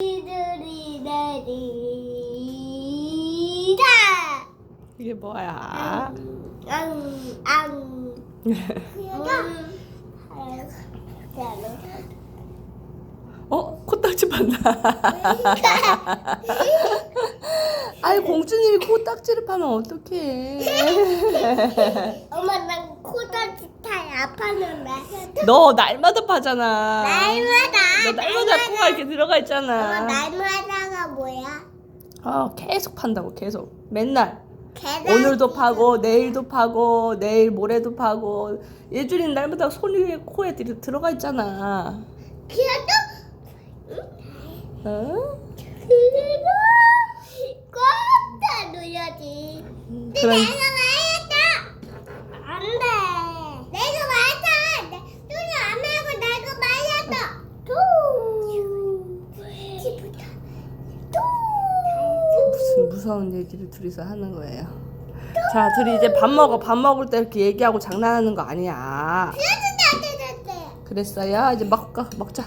이들이 내리다. 이게 뭐야? 앙, 앙. 어? 코딱지 판다. 아이 공주님이 코딱지를 파면 어떡해? 엄마 난 코딱지 타야 아팠는데. 너 날마다 파잖아. 날마다. 너 날마다 코가 이렇게 들어가 엄마 있잖아. 날마다가 뭐야? 아 계속 판다고 계속 맨날. 오늘도 파고 내일도 파고 내일 모레도 파고 예준이는 날마다 손이 코에 들- 들어가 있잖아. 그래도 어? 그래도 꽉다 눌려지. 그럼 내가 말했다. 안 돼. 내가 말했다. 내- 눈이 안 하고 내가 말했다. 두. 집부터. 두. 무슨 무서운 얘기를 둘이서 하는 거예요. 자, 둘이 이제 밥 먹어. 밥 먹을 때 이렇게 얘기하고 장난하는 거 아니야. 그랬어요. 이제 먹고 먹자.